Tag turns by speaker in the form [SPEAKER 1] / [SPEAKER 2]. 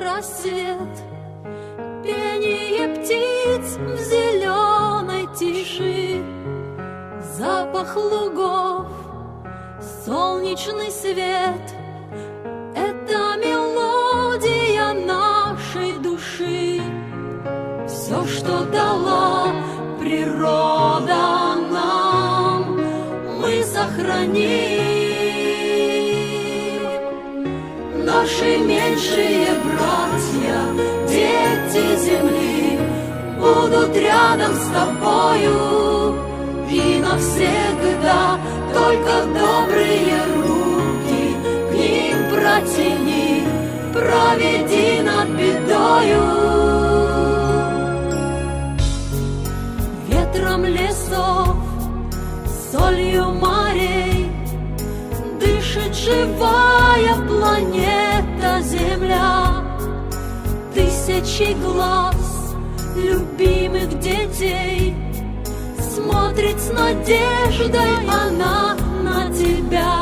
[SPEAKER 1] рассвет, Пение птиц в зеленой тиши, Запах лугов, солнечный свет — Это мелодия нашей души. Все, что дала природа нам, мы сохраним. Наши меньшие Будут рядом с тобою. И навсегда только добрые руки К ним протяни, проведи над бедою. Ветром лесов, солью морей Дышит живая планета Земля. Тысячи глаз любимых детей. Смотрит с надеждой она на тебя.